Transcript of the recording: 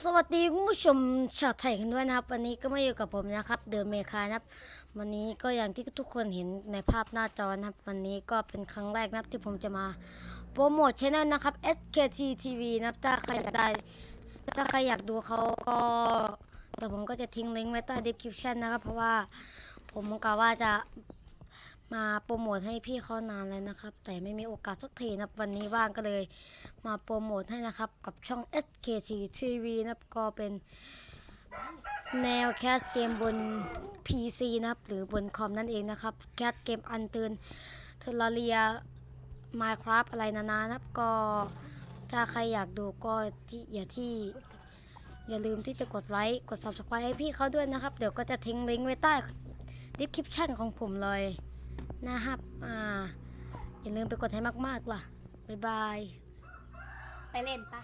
สวัสดีคุณผู้ชมชาวไทยกันด้วยนะครับ วันนี้ก็มาอยู่กับผมนะครับ เดิมเมคานะครับ วันนี้ก็อย่างที่ทุกคนเห็นในภาพหน้าจอนะครับ วันนี้ก็เป็นครั้งแรกนะครับที่ผมจะมาโปรโมทช anel นะครับ SKT TV นะครับถ้าใครอยากได้ถ้าใครอยากดูเขาก็ แต่ผมก็จะทิ้งลิงก์ไว้ใต้ description นะครับ เพราะว่าผมกะว่าจะมาโปรโมทให้พี่เขานานแล้วนะครับ แต่ไม่มีโอกาสสักทีนะวันนี้ว่างก็เลย มาโปรโมทให้นะครับ กับช่อง SKT TV นะครับก็เป็นแนวแคสเกมบน PC นะครับ หรือบนคอมนั่นเองนะครับ แคสเกมอันเตือนเทอร์เรีย Minecraft อะไรนานานะครับ ก็ถ้าใครอยากดูก็ที่อย่าที่อย่าลืมที่จะกดไลค์กด Subscribe ให้พี่เขาด้วยนะครับ เดี๋ยวก็จะทิ้งลิงก์ไว้ใต้ description ของผมเลยนะครับ อ่า อย่าลืมไปกดให้มาก ๆ ล่ะ บ๊ายบาย ไปเล่นปะ